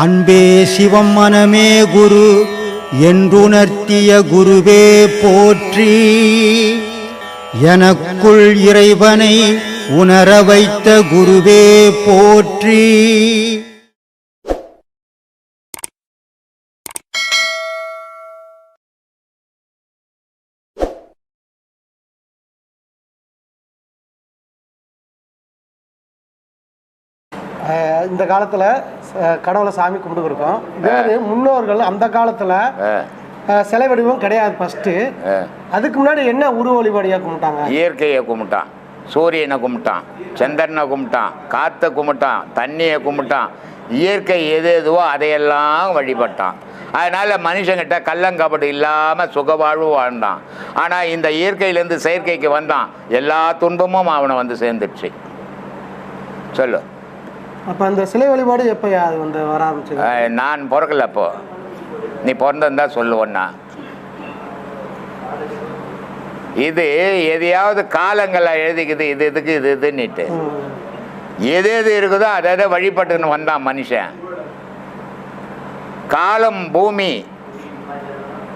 அன்பே சிவம் மனமே குரு என்றுணர்த்திய குருவே போற்றி. எனக்குள் இறைவனை உணர வைத்த குருவே போற்றி. இந்த காலத்தில் கடவுளை சாமி கும்பிட்டு இருக்கோம் வேறு முன்னோர்கள் அந்த காலத்தில் சிலை வடிவம் கிடையாது ஃபஸ்ட்டு அதுக்கு முன்னாடி என்ன உருவ வழிபாடியாக கும்பிட்டாங்க? இயற்கையை கும்பிட்டான். சூரியனை கும்பிட்டான். சந்திரனை கும்பிட்டான். காற்றை கும்பிட்டான். தண்ணியை கும்பிட்டான். இயற்கை எது எதுவோ அதையெல்லாம் வழிபட்டான். அதனால் மனுஷங்கிட்ட கள்ளங்கபடு இல்லாமல் சுகவாழ்வு வாழ்ந்தான். ஆனால் இந்த இயற்கையிலேருந்து செயற்கைக்கு வந்தான். எல்லா துன்பமும் அவனை வந்து சேர்ந்துடுச்சு. சொல்லு. அப்போ அந்த சிலை வழிபாடு எப்போ அது வந்து வர ஆரம்பிச்சது? அஹ், நான் பிறக்கல அப்போ. நீ பிறந்திருந்தா சொல்லுவண்ணா இது எதையாவது காலங்களை எழுதிக்குது இது இதுக்கு இது இதுன்னுட்டு. எது எது இருக்குதோ அதை அதை வழிபட்டுன்னு வந்தான் மனுஷன். காலம் பூமி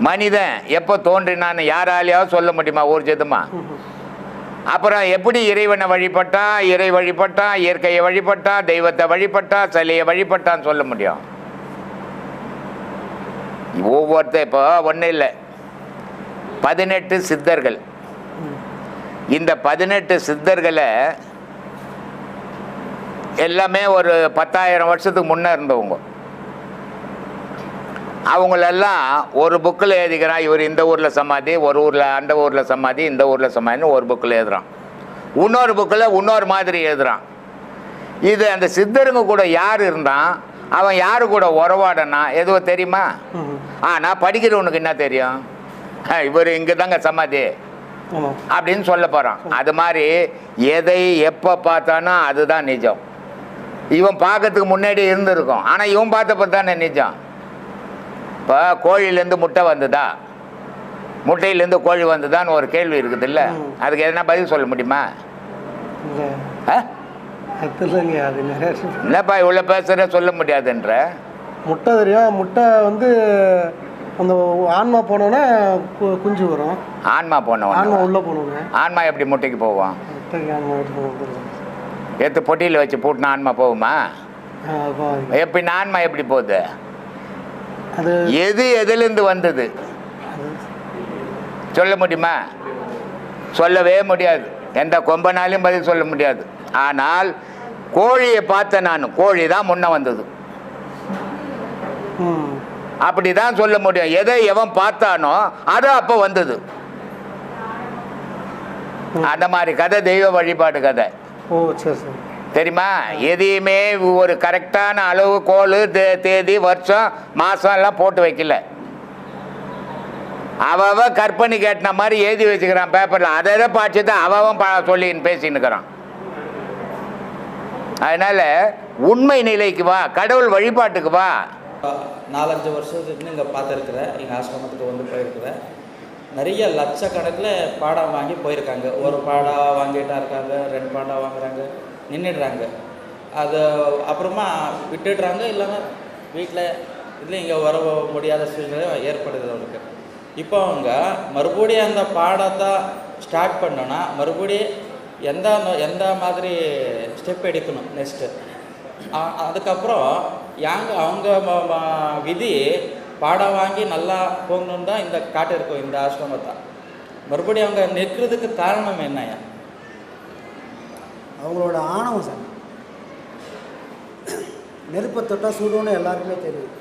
மனிதன் எப்போ தோன்றினான்னு யாராலையாவது சொல்ல முடியுமா ஒரு ஜெதுமா? அப்புறம் எப்படி இறைவனை வழிபட்டா இறை வழிபட்டான் இயற்கையை வழிபட்டா தெய்வத்தை வழிபட்டா சிலையை வழிபட்டான்னு சொல்ல முடியும். ஒவ்வொருத்த இப்போ ஒன்றும் இல்லை. பதினெட்டு சித்தர்கள். இந்த பதினெட்டு சித்தர்களை எல்லாமே ஒரு பத்தாயிரம் வருஷத்துக்கு முன்னே இருந்தவங்க. அவங்களெல்லாம் ஒரு புக்கில் எழுதிக்கிறான். இவர் இந்த ஊரில் சமாதி ஒரு ஊரில் அந்த ஊரில் சமாதி இந்த ஊரில் சமாதின்னு ஒரு புக்கில் எழுதுறான். இன்னொரு புக்கில் இன்னொரு மாதிரி எழுதுறான். இது அந்த சித்தருங்க கூட யார் இருந்தான்? அவன் யாரு கூட உறவாடனா? எதுவும் தெரியுமா? ம். ஆனால் படிக்கிறவனுக்கு என்ன தெரியும்? இவர் இங்கே தாங்க சமாதி அப்படின்னு சொல்ல போகிறான் அது மாதிரி எதை எப்போ பார்த்தானோ அதுதான் நிஜம். இவன் பார்க்கறதுக்கு முன்னாடி இருந்திருக்கும். ஆனால் இவன் பார்த்தப்ப தானே நிஜம். இப்போ கோழிலேருந்து முட்டை வந்ததா? முட்டையிலேருந்து கோழி வந்ததான்னு ஒரு கேள்வி இருக்குது இல்லை. அதுக்கு எதனா பதில் சொல்ல முடியுமா. என்னப்பா இவ்வளோ பேசுகிற சொல்ல முடியாதுன்ற? முட்டை தெரியும். முட்டை வந்து அந்த ஆன்மா போனோன்னே குஞ்சு வரும். ஆன்மா போனவன்? ஆன்மா உள்ளே போனோங்க ஆன்மா எப்படி முட்டைக்கு போவோம்? எடுத்து பொட்டியில் வச்சு பூட்டினா ஆன்மா போகுமா? எப்படி ஆன்மா எப்படி போகுது? எது எதுலேருந்து வந்தது? சொல்ல முடியுமா? சொல்லவே முடியாது. எந்த கொம்பனாலையும் பதில் சொல்ல முடியாது. ஆனால் கோழியை பார்த்தேன் நான் கோழி தான் முன்ன வந்தது. அப்படி தான் சொல்ல முடியும். எதை எவன் பார்த்தானோ அது அப்போ வந்தது. அந்த மாதிரி கதை தெய்வ வழிபாடு கதை. ஓ சரி சரி. தெரியுமா? எதையுமே ஒரு கரெக்டான அளவு கோல் தே தேதி வருஷம் மாதம் எல்லாம் போட்டு வைக்கல. அவ கற்பனை கேட்டின மாதிரி எழுதி வச்சுக்கிறான் பேப்பரில் அதை எதை பார்த்து தான் அவன் சொல்லின்னு பேசின்னுக்கிறான் அதனால் அதனால உண்மை நிலைக்கு வா கடவுள் வழிபாட்டுக்கு வா. நாலஞ்சு வருஷத்துக்கு இங்கே பார்த்துருக்குறேன் எங்கள் ஆசிரமத்துக்கு வந்து போயிருக்கிறேன் நிறைய லட்சக்கணக்கில் பாடம் வாங்கி போயிருக்காங்க. ஒரு பாடம் வாங்கிட்டா இருக்காங்க ரெண்டு பாடம் வாங்குறாங்க. நின்றுடுறாங்க அதை அப்புறமா விட்டுடுறாங்க இல்லைன்னா வீட்டில் இதில் இங்கே வர முடியாத சூழ்நிலை ஏற்படுது அவங்களுக்கு இப்போ அவங்க மறுபடியும் அந்த பாடத்தை ஸ்டார்ட் பண்ணோன்னா மறுபடியும் எந்த எந்த மாதிரி ஸ்டெப் எடுக்கணும் நெக்ஸ்ட்டு அதுக்கப்புறம் யாங்க அவங்க ம- ம- விதி பாடம் வாங்கி நல்லா போகணுன்னு தான் இந்த காட்டு இருக்கும் இந்த ஆசிரமத்தை. மறுபடியும் அவங்க நிற்கிறதுக்கு காரணம் என்னய்யா? அவங்களோட ஆணவம் சார். நெருப்பை தொட்டால் சூடுன்னு எல்லாருக்குமே தெரியும்.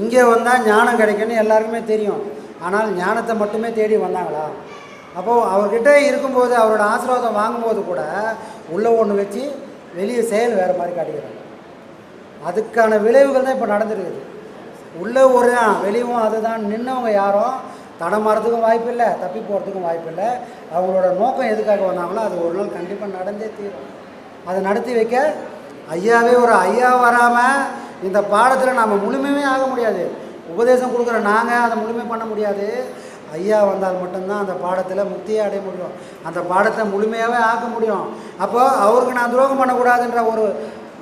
இங்கே வந்தால் ஞானம் கிடைக்குன்னு எல்லாருக்குமே தெரியும். ஆனால் ஞானத்தை மட்டுமே தேடி வந்தாங்களா? அப்போது அவர்கிட்ட இருக்கும்போது அவரோட ஆசீர்வாதம் வாங்கும்போது கூட உள்ளே ஒன்று வச்சு வெளியே செயல் வேறு மாதிரி காட்டிக்கிறாங்க. அதுக்கான விளைவுகள் தான் இப்போ நடந்துருக்குது. உள்ளே ஒரு தான் வெளியும் அதுதான். நின்றவங்க யாரும் தடமாறதுக்கும் வாய்ப்பு இல்லை தப்பி போகிறதுக்கும் வாய்ப்பு இல்லை அவங்களோட நோக்கம் எதுக்காக வந்தாங்களோ அது ஒரு நாள் கண்டிப்பாக நடந்தே தீரும். அதை நடத்தி வைக்க ஐயாவே ஒரு ஐயா வராமல் இந்த பாடத்தில் நாம் முழுமையுமே ஆக முடியாது. உபதேசம் கொடுக்குற நாங்கள் அதை முழுமை பண்ண முடியாது. ஐயா வந்தால் மட்டும்தான் அந்த பாடத்தில் முக்தியை அடைய முடியும். அந்த பாடத்தை முழுமையாகவே ஆக்க முடியும். அப்போது அவருக்கு நான் துரோகம் பண்ணக்கூடாதுன்ற ஒரு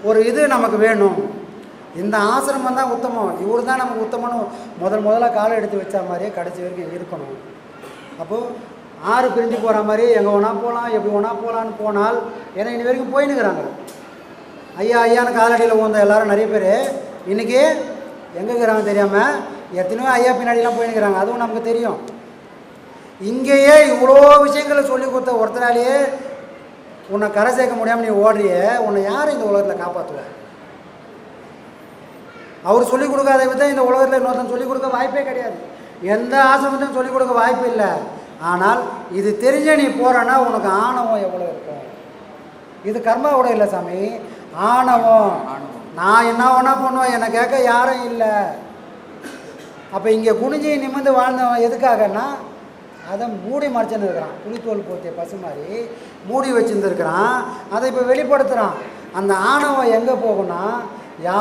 ஒரு இது நமக்கு வேணும். இந்த ஆசிரமம் தான் உத்தமம். இவர் தான் நமக்கு உத்தமம்னு முதல் முதல்ல காலை எடுத்து வச்ச மாதிரியே கடைசி வரைக்கும் இருக்கணும். அப்போது ஆறு பிரிஞ்சு போகிற மாதிரி எங்கே ஒன்றா போகலாம் எப்படி ஒன்றா போகலான்னு போனால் ஏன்னா இன்னி வரைக்கும் போயின்னுக்கிறாங்க. ஐயா ஐயான்னு காலடியில் ஊந்த எல்லாரும் நிறைய பேர் இன்றைக்கி எங்கே இருக்கிறாங்க தெரியாமல் எத்தனையோ ஐயா பின்னாடிலாம் போயின்னுக்கிறாங்க. அதுவும் நமக்கு தெரியும். இங்கேயே இவ்வளோ விஷயங்களை சொல்லி கொடுத்த ஒருத்தனாலேயே உன்னை கரை சேர்க்க முடியாமல் நீ ஓடுறிய உன்னை யார் இந்த உலகத்தில் காப்பாற்றுவ அவர் சொல்லிக் கொடுக்காத விதம் இந்த உலகத்தில் இன்னொருத்தன் சொல்லிக் கொடுக்க வாய்ப்பே கிடையாது. எந்த ஆசிரமத்தையும் சொல்லிக் கொடுக்க வாய்ப்பு இல்லை. ஆனால் இது தெரிஞ்ச நீ போகிறன்னா உனக்கு ஆணவம் எவ்வளோ இருக்கும் இது கர்மாவோட இல்லை சாமி. ஆணவம். நான் என்ன ஒன்றா பண்ணுவேன். என்னை கேட்க யாரும் இல்லை. அப்போ இங்கே குனிஞ்சி நிமிர்ந்து வாழ்ந்தவன் எதுக்காகன்னா அதை மூடி மறைச்சிருந்துருக்கிறான் இருக்கிறான். போத்திய பசு மாதிரி மூடி வச்சுருந்துருக்கிறான். அதை இப்போ வெளிப்படுத்துகிறான் அந்த ஆணவம் எங்கே போகும்னா யா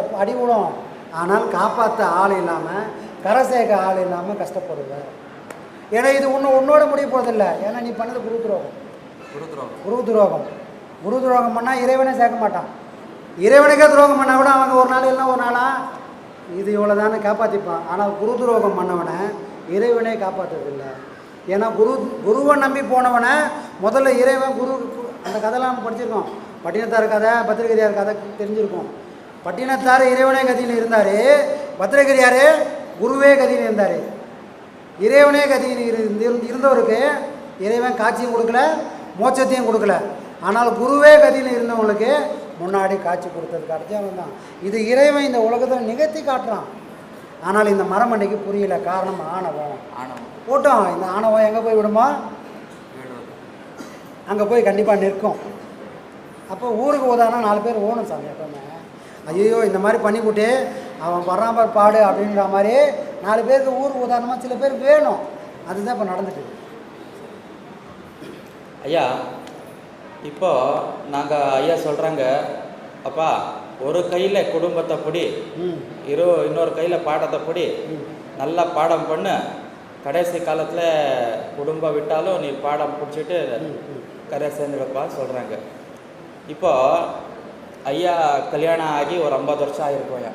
எப்போ அடி விடும் ஆனால் காப்பாற்ற ஆள் இல்லாமல் கரை சேர்க்க ஆள் இல்லாமல் கஷ்டப்படுவேன் ஏன்னா இது ஒன்று உன்னோட முடிய போகிறதில்ல ஏன்னா நீ பண்ணது குரு துரோகம். கொடுக்குறோம் குரு துரோகம். குரு துரோகம் பண்ணால் இறைவனே சேர்க்க மாட்டான். இறைவனுக்கே துரோகம் பண்ணால் கூட அவங்க ஒரு நாள் இல்லைன்னா ஒரு நாளா இது இவ்வளோ தானே காப்பாற்றிப்பான் ஆனால் குரு துரோகம் பண்ணவனை இறைவனே காப்பாற்றுறதில்ல ஏன்னா குரு குருவை நம்பி போனவனை முதல்ல இறைவன் குரு அந்த கதைலாம் நம்ம படிச்சிருக்கோம். பட்டினத்தார் கதை பத்திரகிரியார் கதை தெரிஞ்சிருக்கும். பட்டினத்தார் இறைவனே கதின்னு இருந்தார். பத்திரகிரியார் குருவே கதின்னு இருந்தார். இறைவனே கதின்னு இருந்து இருந்தவருக்கு இறைவன் காட்சியும் கொடுக்கல மோட்சத்தையும் கொடுக்கல. ஆனால் குருவே கதின்னு இருந்தவங்களுக்கு முன்னாடி காட்சி கொடுத்தது கிடைச்சவன் தான். இது இறைவன் இந்த உலகத்தில் நிகழ்த்தி காட்டுறான். ஆனால் இந்த மரமண்டைக்கு புரியல. காரணம் ஆணவம். ஆணவம். போட்டோம். இந்த ஆணவம் எங்கே போய் விடுமா? வீடு அங்கே போய் கண்டிப்பாக நிற்கும். அப்போ ஊருக்கு உதாரணம் நாலு பேர் ஓணும் சாமி எப்பவுமே. ஐயோ இந்த மாதிரி பண்ணிவிட்டு அவன் பராமர் பாடு அப்படின்ற மாதிரி நாலு பேருக்கு ஊருக்கு உதாரணமாக சில பேர் வேணும். அதுதான் இப்போ நடந்துட்டு. ஐயா இப்போ நாங்கள் ஐயா சொல்கிறாங்க அப்பா ஒரு கையில் குடும்பத்தை பிடி இரு இன்னொரு கையில் பாடத்தை பிடி நல்லா பாடம் பண்ணு. கடைசி காலத்தில் குடும்பம் விட்டாலும் நீ பாடம் பிடிச்சிட்டு. கரை சேர்ந்துடுப்பா சொல்கிறாங்க இப்போ ஐயா கல்யாணம் ஆகி ஒரு ஐம்பது வருஷம் ஆகிருக்கோயா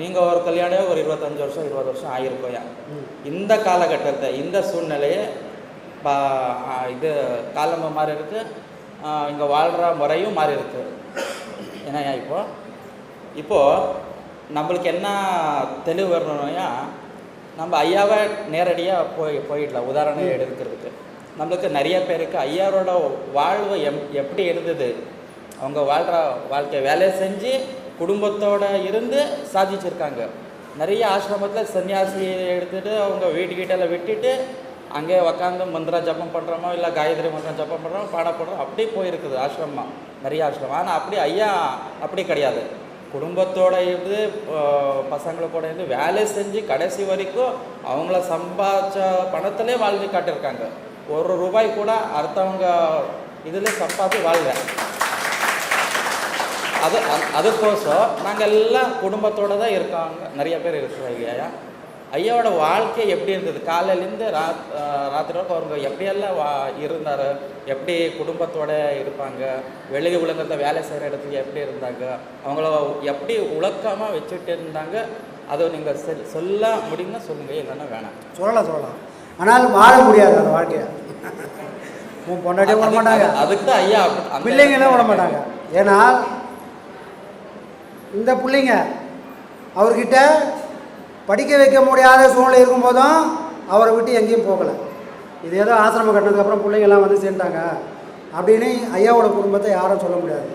நீங்கள் ஒரு கல்யாணம் ஒரு இருபத்தஞ்சு வருஷம் இருபது வருஷம் ஆகிருக்கோயா இந்த காலகட்டத்தை இந்த சூழ்நிலையை பா இது காலம் மாறி இருக்கு. இங்கே வாழ்கிற முறையும் மாறி இருக்கு. என்னய்யா இப்போ? இப்போ நம்மளுக்கு என்ன தெளிவு வரணும்னா நம்ம ஐயாவை நேரடியாக போய் போயிடலாம் உதாரணம் எடுக்கிறதுக்கு. நம்மளுக்கு நிறைய பேருக்கு ஐயாவோட வாழ்வு எம் எப்படி இருந்தது? அவங்க வாழ்கிற வாழ்க்கை வேலையை செஞ்சு குடும்பத்தோட இருந்து சாதிச்சிருக்காங்க. நிறைய ஆசிரமத்தில் சன்னியாசி எடுத்துகிட்டு அவங்க வீட்டுக்கிட்டெல்லாம் விட்டுட்டு அங்கே உக்காந்து மந்திரம் ஜப்பம் பண்ணுறோமோ இல்லை காயத்ரி மந்திரம் ஜப்பம் பண்ணுறோமோ பாட போடுறோம் அப்படியே போயிருக்குது ஆசிரமம். நிறைய ஆசிரமம். ஆனால் அப்படி ஐயா அப்படி கிடையாது. குடும்பத்தோட இருந்து பசங்களை கூட இருந்து வேலை செஞ்சு கடைசி வரைக்கும் அவங்கள சம்பாதிச்ச பணத்திலே வாழ்ந்து காட்டியிருக்காங்க. ஒரு ரூபாய் கூட அடுத்தவங்க இதில் சம்பாதி வாழல. அது அது- அதுக்கோசம் நாங்கள் எல்லாம் குடும்பத்தோட தான் இருக்காங்க. நிறைய பேர் இருக்கிறாங்க ஐயா. ஐயாவோட வாழ்க்கை எப்படி இருந்தது? காலையிலேருந்து ராத் ராத்திரி வரைக்கும் அவங்க எப்படியெல்லாம் வா இருந்தார்? எப்படி குடும்பத்தோட இருப்பாங்க? வெளி உலகத்தை வேலை செய்கிற இடத்துக்கு எப்படி இருந்தாங்க? அவங்கள எப்படி உலக்கமாக வச்சுட்டு இருந்தாங்க? அதை நீங்கள் சொல்ல முடியும்னா சொல்லுங்கள் இல்லைன்னா வேணாம். சொல்லலாம் சொல்லலாம். ஆனால் வாழ முடியாது அந்த வாழ்க்கையை. உன் பொண்டாட்டியும் விட மாட்டாங்க அதுக்கு- தான் ஐயா பிள்ளைங்களும் விட மாட்டாங்க ஏன்னா இந்த பிள்ளைங்க அவர்கிட்ட படிக்க வைக்க முடியாத சூழ்நிலை இருக்கும்போதும் அவரை விட்டு எங்கேயும் போகலை. இது ஏதோ ஆசிரமம் கட்டினதுக்கப்புறம் பிள்ளைங்கெல்லாம் வந்து சேர்ந்தாங்க அப்படின்னு ஐயாவோட குடும்பத்தை யாரும் சொல்ல முடியாது.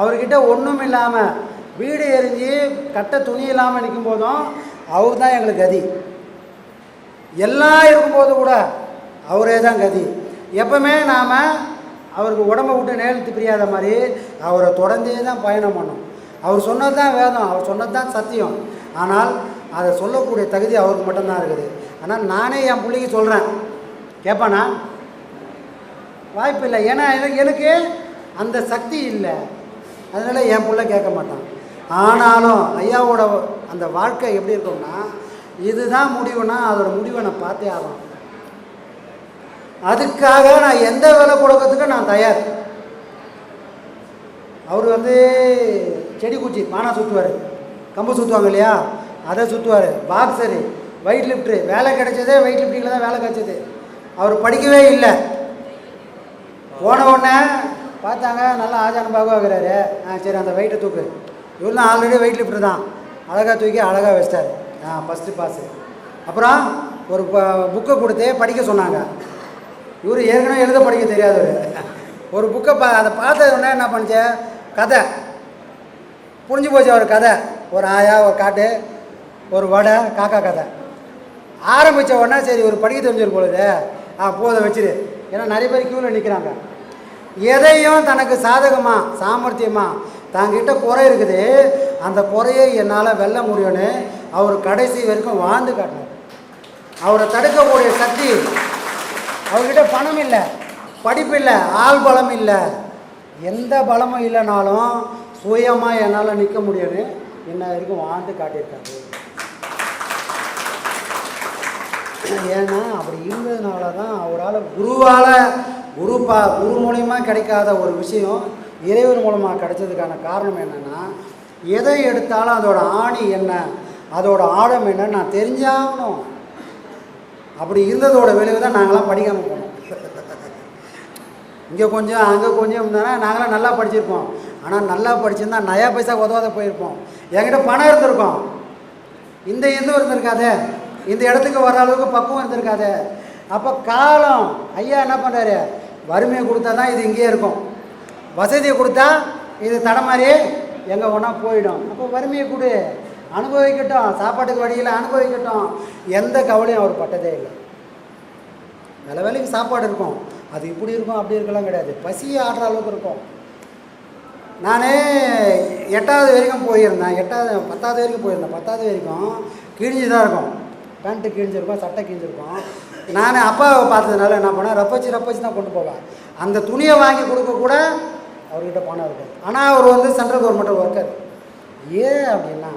அவர்கிட்ட ஒன்றும் இல்லாமல் வீடு எரிஞ்சு கட்ட துணி இல்லாமல் நிற்கும் போதும் அவர் தான் எங்களுக்கு கதி. எல்லாம் இருக்கும்போது கூட அவரே தான் கதி. எப்பவுமே நாம் அவருக்கு உடம்பை விட்டு நேரத்து பிரியாத மாதிரி அவரை தொடர்ந்தே தான் பயணம் பண்ணோம் அவர் சொன்னது தான் வேதம் அவர் சொன்னது தான் சத்தியம். ஆனால் அதை சொல்லக்கூடிய தகுதி அவருக்கு மட்டும்தான் இருக்குது. ஆனால் நானே என் பிள்ளைக்கு சொல்கிறேன் கேட்பானா வாய்ப்பு இல்லை. ஏன்னா எனக்கு அந்த சக்தி இல்லை. அதனால் என் பிள்ளை கேட்க மாட்டான். ஆனாலும் ஐயாவோட அந்த வாழ்க்கை எப்படி இருக்கும்னா இதுதான் முடிவுனா அதோட முடிவை நான் பார்த்தே ஆகணும். அதுக்காக நான் எந்த வேலை கொடுக்கறதுக்கும் நான் தயார். அவர் வந்து செடி குச்சி பானை சுற்றுவார் கம்பு சுற்றுவாங்க இல்லையா? அதை சுற்றுவார் பாக்ஸரு வெயிட் லிஃப்ட்ரு வேலை கிடைச்சதே வெயிட் லிஃப்டிங்கில் தான் வேலை கிடைச்சது. அவர் படிக்கவே இல்லை. போன உடனே பார்த்தாங்க நல்லா ஆஜான பாகுவாகிறாரு ஆ சரி அந்த வெயிட்டை தூக்கு. இவர் தான் ஆல்ரெடி வெயிட் லிஃப்டர் தான். அழகாக தூக்கி அழகாக வச்சிட்டார். ஆ ஃபஸ்ட்டு பாஸு அப்புறம் ஒரு புக்கை கொடுத்து படிக்க சொன்னாங்க. இவர் ஏற்கனவே எழுத படிக்க தெரியாதவர். ஒரு புக்கை பா அதை பார்த்த உடனே என்ன பண்ணுச்சு? கதை. புரிஞ்சு போச்சு ஒரு கதை. ஒரு ஆயா ஒரு காட்டு ஒரு வடை காக்கா கதை. ஆரம்பித்த உடனே சரி ஒரு படிக்க தெரிஞ்சிரு பொழுது ஆ போதை வச்சிரு. ஏன்னா நிறைய பேர் க்யூவில் நிற்கிறாங்க எதையும் தனக்கு சாதகமாக சாமர்த்தியமாக தாங்கிட்ட குறை இருக்குது. அந்த குறையை என்னால் வெல்ல முடியும்னு அவர் கடைசி வரைக்கும் வாழ்ந்து காட்டினார். அவரை தடுக்கக்கூடிய சக்தி அவர்கிட்ட பணம் இல்லை படிப்பு இல்லை ஆள் பலம் இல்லை. எந்த பலமும் இல்லைனாலும் சுயமாக என்னால் நிற்க முடியும்னு என்ன வரைக்கும் வாழ்ந்து காட்டியிருக்காரு. ஏன்னா அப்படி இருந்ததுனால தான் அவரால் குருவால் குரு பா குரு மூலயமா கிடைக்காத ஒரு விஷயம் இறைவன் மூலமாக கிடைச்சதுக்கான காரணம் என்னென்னா எதை எடுத்தாலும் அதோட ஆணி என்ன அதோட ஆழம் என்னன்னு நான் தெரிஞ்சாகணும். அப்படி இருந்ததோட விளைவு தான் நாங்களாம் படிக்காமல் போனோம். இங்கே கொஞ்சம் அங்கே கொஞ்சம் இருந்தோன்னா நாங்களாம் நல்லா படிச்சிருப்போம். ஆனால் நல்லா படிச்சிருந்தா நயா பைசா உதவாத போயிருப்போம். என்கிட்ட பணம் இருந்திருக்கோம். இந்த எந்த இருந்திருக்காதே. இந்த இடத்துக்கு வர அளவுக்கு பக்குவம் இருந்திருக்காதே. அப்போ காலம் ஐயா என்ன பண்ணுறாரு வறுமையை கொடுத்தா தான் இது இங்கேயே இருக்கும். வசதியை கொடுத்தா இது தடமாறி எங்கே ஒன்றா போயிடும். அப்போ வறுமையை கொடு. அனுபவிக்கட்டும். சாப்பாட்டுக்கு வழியில் அனுபவிக்கட்டும். எந்த கவலையும் அவர் பட்டதே இல்லை. நல்ல வேலைக்கு சாப்பாடு இருக்கும். அது இப்படி இருக்கும் அப்படி இருக்கலாம் கிடையாது. பசியை ஆடுற அளவுக்கு இருக்கும். நான் எட்டாவது வரைக்கும் போயிருந்தேன். எட்டாவது பத்தாவது வரைக்கும் போயிருந்தேன். பத்தாவது வரைக்கும் கிழிஞ்சு தான் இருக்கும். பேண்ட்டு கிழிஞ்சிருக்கும் சட்டை கிழிஞ்சிருக்கும். நான் அப்பாவை பார்த்ததுனால என்ன பண்ணேன்? ரப்பச்சு ரப்பச்சு தான் கொண்டு போவேன். அந்த துணியை வாங்கி கொடுக்க கூட அவர்கிட்ட பணம் இருக்கும் ஆனால் அவர் வந்து சென்ட்ரல் கவர்மெண்ட் ஒர்க்கர் ஏன் அப்படின்னா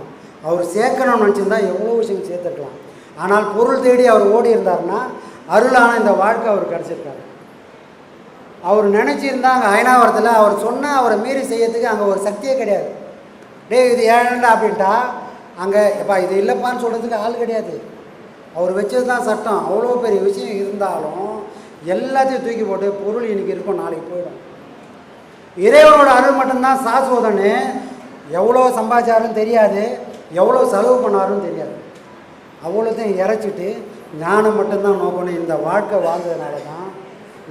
அவர் சேர்க்கணும்னு நினச்சிருந்தா எவ்வளோ விஷயம் சேர்த்துருக்கலாம். ஆனால் பொருள் தேடி அவர் ஓடி இருந்தாருன்னா அருளான இந்த வாழ்க்கை அவர் கிடச்சிருக்காரு அவர் நினச்சிருந்தா அங்கே அயனாவரத்தில் அவர் சொன்னால் அவரை மீறி செய்யறதுக்கு அங்கே ஒரு சக்தியே கிடையாது. டேய் இது ஏழண்டா அப்படின்ட்டா அங்கே எப்பா இது இல்லைப்பான்னு சொல்கிறதுக்கு ஆள் கிடையாது. அவர் வச்சது தான் சட்டம். அவ்வளோ பெரிய விஷயம் இருந்தாலும் எல்லாத்தையும் தூக்கி போட்டு பொருள் இன்றைக்கி இருக்கும் நாளைக்கு போயிடும். இறைவனோட அருள் மட்டும்தான் சாஸ்வதன்னு எவ்வளோ சம்பாதிச்சாரும் தெரியாது எவ்வளோ செலவு பண்ணாரும் தெரியாது. அவ்வளோத்தையும் இறைச்சிட்டு ஞானம் மட்டும்தான் நோக்கணும். இந்த வாழ்க்கை வாழ்ந்ததுனால தான்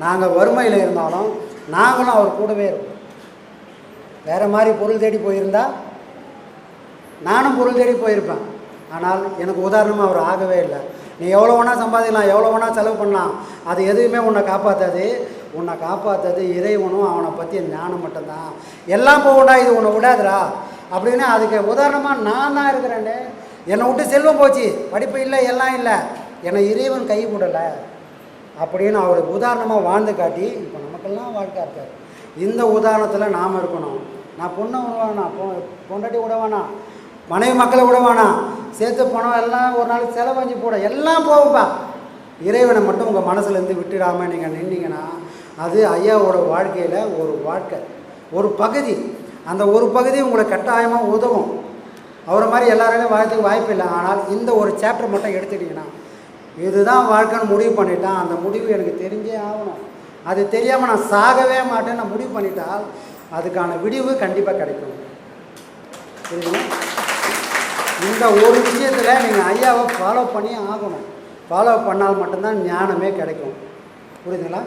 நாங்கள் வறுமையில் இருந்தாலும் நாங்களும் அவர் கூடவே இருப்போம். வேறு மாதிரி பொருள் தேடி போயிருந்தா நானும் பொருள் தேடி போயிருப்பேன். ஆனால் எனக்கு உதாரணமாக அவர் ஆகவே இல்லை. நீ எவ்வளோ வேணால் சம்பாதிக்கலாம் எவ்வளோ வேணால் செலவு பண்ணலாம். அது எதுவுமே உன்னை காப்பாற்றாது உன்னை காப்பாற்றது இறைவனும் அவனை பற்றி ஞானம் மட்டும்தான். எல்லாம் போகண்டா இது உன்னை விடாதுடா அப்படின்னு அதுக்கு உதாரணமாக நான் தான் இருக்கிறேன்னு என்னை விட்டு செல்வம் போச்சு. படிப்பு இல்லை எல்லாம் இல்லை. என்னை இறைவன் கை விடலை அப்படின்னு அவருக்கு உதாரணமாக வாழ்ந்து காட்டி இப்போ நமக்கெல்லாம் வாழ்க்கை இருக்கார் இந்த உதாரணத்தில் நாம் இருக்கணும். நான் பொண்ணை விட பொ பொண்டாட்டி விட வேணாம் மனைவி மக்களை விட வேணாம் சேர்த்து பணம் எல்லாம் ஒரு நாள் செலவஞ்சு போட எல்லாம் போகும்பா இறைவனை மட்டும் உங்கள் மனசுலேருந்து விட்டுடாமல் நீங்கள் நின்னீங்கன்னா அது ஐயாவோட வாழ்க்கையில் ஒரு வாழ்க்கை ஒரு பகுதி. அந்த ஒரு பகுதி உங்களை கட்டாயமாக உதவும். அவரை மாதிரி எல்லாராலையும் வாழ்த்துக்கு வாய்ப்பு இல்லை ஆனால் இந்த ஒரு சாப்டர் மட்டும் எடுத்துட்டிங்கன்னா இதுதான் வாழ்க்கைன்னு முடிவு பண்ணிட்டான். அந்த முடிவு எனக்கு தெரிஞ்சே ஆகணும். அது தெரியாமல் நான் சாகவே மாட்டேன்னு நான் முடிவு பண்ணிட்டால் அதுக்கான விடிவு கண்டிப்பாக கிடைக்கும். புரியுதுங்களா இந்த ஒரு விஷயத்தில் நீங்கள் ஐயாவை ஃபாலோ பண்ணி ஆகணும். ஃபாலோ பண்ணால் மட்டும்தான் ஞானமே கிடைக்கும். புரியுதுங்களா?